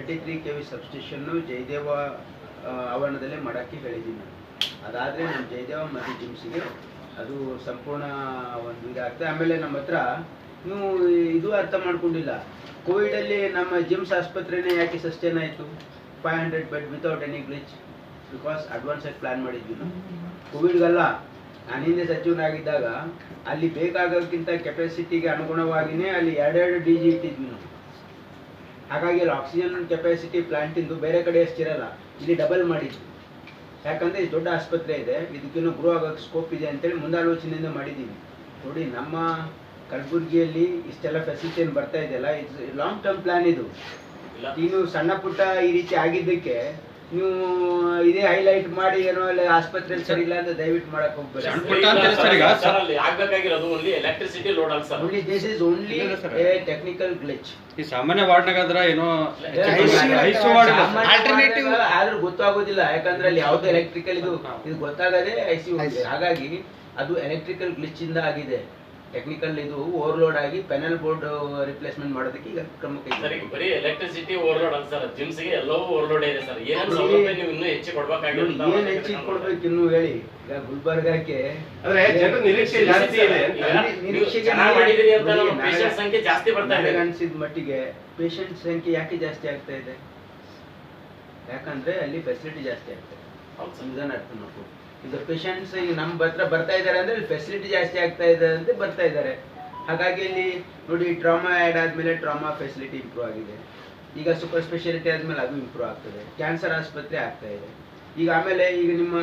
Thirty three K V ಸಬ್ಸ್ಟೇಷನ್ನು ಜಯದೇವ ಆವರಣದಲ್ಲಿ ಮಾಡೋಕ್ಕೆ ಹೇಳಿದ್ದೀನಿ ನಾನು. ಅದಾದರೆ ನಮ್ಮ ಜಯದೇವ ಮತ್ತು ಜಿಮ್ಸಿಗೆ ಅದು ಸಂಪೂರ್ಣ ಒಂದು ಇದಾಗ್ತದೆ. ಆಮೇಲೆ ನಮ್ಮ ಹತ್ರ ನೀವು ಇದು ಅರ್ಥ ಮಾಡ್ಕೊಂಡಿಲ್ಲ. ಕೋವಿಡಲ್ಲಿ ನಮ್ಮ ಜಿಮ್ಸ್ ಆಸ್ಪತ್ರೆನೇ ಯಾಕೆ ಸಸ್ಟೇನ್ ಆಯಿತು? Five hundred bed without any glitch because advance ಆಗಿ ಪ್ಲ್ಯಾನ್ ಮಾಡಿದ್ವಿ ನಾವು. ಕೋವಿಡ್ಗಲ್ಲ, ನಾನು ಹಿಂದೆ ಸಚಿವನಾಗಿದ್ದಾಗ ಅಲ್ಲಿ ಬೇಕಾಗೋಕ್ಕಿಂತ ಕೆಪಾಸಿಟಿಗೆ ಅನುಗುಣವಾಗಿಯೇ ಅಲ್ಲಿ ಎರಡೆರಡು ಡಿ ಜಿ ಇಟ್ಟಿದ್ವಿ ನಾವು. ಹಾಗಾಗಿ ಅಲ್ಲಿ ಆಕ್ಸಿಜನ್ ಕೆಪಾಸಿಟಿ ಪ್ಲಾಂಟಿಂದು ಬೇರೆ ಕಡೆ ಅಷ್ಟಿರಲ್ಲ ಇಲ್ಲಿ ಡಬಲ್ ಮಾಡಿದ್ವಿ. ಯಾಕಂದರೆ ಇದು ದೊಡ್ಡ ಆಸ್ಪತ್ರೆ ಇದೆ ಇದಕ್ಕಿನ್ನೂ ಗ್ರೋ ಆಗೋಕ್ಕೆ ಸ್ಕೋಪ್ ಇದೆ ಅಂತೇಳಿ ಮುಂದಾಲೋಚನೆಯಿಂದ ಮಾಡಿದ್ದೀವಿ. ನೋಡಿ ನಮ್ಮ ಕಲಬುರಗಿಯಲ್ಲಿ ಇಷ್ಟೆಲ್ಲ ಫೆಸಿಲಿಟಿ ಏನು ಬರ್ತಾ ಇದೆಯಲ್ಲ ಇದು ಲಾಂಗ್ ಟರ್ಮ್ ಪ್ಲಾನ್ ಇದು. ಇನ್ನು ಸಣ್ಣ ಪುಟ್ಟ ಈ ರೀತಿ ಆಗಿದ್ದಕ್ಕೆ ನೀವು ಇದೇ ಹೈಲೈಟ್ ಮಾಡಿ ಏನೋ ಅಲ್ಲಿ ಆಸ್ಪತ್ರೆ ಸರಿ ಇಲ್ಲ ಅಂತ ದಯವಿಟ್ಟು ಮಾಡಕ್ ಹೋಗ್ಬೇಡಿ. ಸಣ್ಣ ಪುಟ್ಟ ಅಂತೀರಾ ಸರ್ ಈಗ? ಸರ್ ಅಲ್ಲಿ ಆಗ್ಬೇಕಾಗಿರೋದು ಓನ್ಲಿ ಎಲೆಕ್ಟ್ರಿಸಿಟಿ ಲೋಡ್ ಅಲ್ಲ sir. Only this is only ಇಲ್ಲ. ಎ ಟೆಕ್ನಿಕಲ್ ಗ್ಲಿಚ್ ಈ ಸಾಮಾನ್ಯ ವಾರ್ಡ್ನಾಗಾದ್ರ ಏನೋ ಆಲ್ಟರ್ನೇಟಿವ್ ಆದ್ರೂ ಗೊತ್ತಾಗೋದಿಲ್ಲ ಯಾಕಂದ್ರೆ ಅಲ್ಲಿ ಯಾವ್ದು ಎಲೆಕ್ಟ್ರಿಕಲ್ ಇದು ಇದು ಗೊತ್ತಾಗದೆ ಐ ಸಿ ಹಾಗಾಗಿ ಅದು ಎಲೆಕ್ಟ್ರಿಕಲ್ ಗ್ಲಿಚ್ ಇಂದ ಆಗಿದೆ. ಟೆಕ್ನಿಕಲ್ ಇದು ಓವರ್ಲೋಡ್ ಆಗಿ ಪೆನಲ್ ಬೋರ್ಡ್ ರಿಪ್ಲೇಸ್ಮೆಂಟ್ ಮಾಡೋದಕ್ಕೆ ಈಗ ಕ್ರಮ ಸರ್ ಈಗ ಬರೀ ಎಲೆಕ್ಟ್ರಿಸಿಟಿ ಓವರ್ಲೋಡ್ ಅಲ್ಲ ಸರ್. ಜಿಮ್ಸ್ಗೆ ಎಲ್ಲವೂ ಓವರ್ಲೋಡ್ ಇದೆ ಸರ್. ಏನು ಸೌಲಭ್ಯ ನೀವು ಇನ್ನೂ ಹೆಚ್ಚು ಕೊಡ್ಬೇಕಾಗಿಲ್ಲ ಏನು ಹೆಚ್ಚು ಕೊಡ್ಬೇಕು ಇನ್ನು ಹೇಳಿ. ಈಗ ಗುಲ್ಬರ್ಗಕ್ಕೆ ಅಂದ್ರೆ ಜನರ ನಿರೀಕ್ಷೆ ಜಾಸ್ತಿ ಇದೆ ನಿರೀಕ್ಷೆ ಚೆನ್ನಾಗಿ ಮಾಡಿದಿರಿ ಅಂತ ನಮ್ಮ ಪೇಷಂಟ್ ಸಂಖ್ಯೆ ಜಾಸ್ತಿ ಬರ್ತಾ ಇದೆ. ಅನ್ಸಿದ ಮಟ್ಟಿಗೆ ಪೇಷಂಟ್ ಸಂಖ್ಯೆ ಯಾಕೆ ಜಾಸ್ತಿ ಆಗ್ತಾ ಇದೆ? ಯಾಕಂದ್ರೆ ಅಲ್ಲಿ ಫೆಸಿಲಿಟಿ ಜಾಸ್ತಿ ಆಗ್ತದೆ ಇದೆ. ಹೌದು ಸಂವಿಧಾನ ಅರ್ಥ ಮಾಡ್ಕೊ ಈಗ ಪೇಷಂಟ್ಸ್ ಈಗ ನಮ್ಮ ಹತ್ರ ಬರ್ತಾ ಇದ್ದಾರೆ ಅಂದ್ರೆ ಇಲ್ಲಿ ಫೆಸಿಲಿಟಿ ಜಾಸ್ತಿ ಆಗ್ತಾ ಇದೆ ಅಂತ ಬರ್ತಾ ಇದ್ದಾರೆ. ಹಾಗಾಗಿ ಇಲ್ಲಿ ನೋಡಿ ಟ್ರಾಮಾ ಆ್ಯಡ್ ಆದಮೇಲೆ ಟ್ರಾಮಾ ಫೆಸಿಲಿಟಿ ಇಂಪ್ರೂವ್ ಆಗಿದೆ. ಈಗ ಸೂಪರ್ ಸ್ಪೆಷಾಲಿಟಿ ಆದಮೇಲೆ ಅದು ಇಂಪ್ರೂವ್ ಆಗ್ತದೆ. ಕ್ಯಾನ್ಸರ್ ಆಸ್ಪತ್ರೆ ಆಗ್ತಾ ಇದೆ. ಈಗ ಆಮೇಲೆ ಈಗ ನಿಮ್ಮ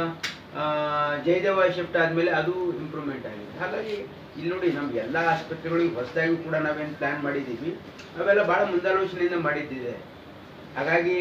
ಜಯದೇವ ಶಿಫ್ಟ್ ಆದಮೇಲೆ ಅದು ಇಂಪ್ರೂವ್ಮೆಂಟ್ ಆಗಿದೆ. ಹಾಗಾಗಿ ಇಲ್ಲಿ ನೋಡಿ ನಮ್ಮ ಎಲ್ಲ ಆಸ್ಪತ್ರೆಗಳಿಗೆ ಹೊಸದಾಗಿ ಕೂಡ ನಾವೇನು ಪ್ಲ್ಯಾನ್ ಮಾಡಿದ್ದೀವಿ. ಅವೆಲ್ಲ ಭಾಳ ಮುಂದಾಲೋಚನೆಯಿಂದ ಮಾಡಿದ್ದಿದೆ. ಹಾಗಾಗಿ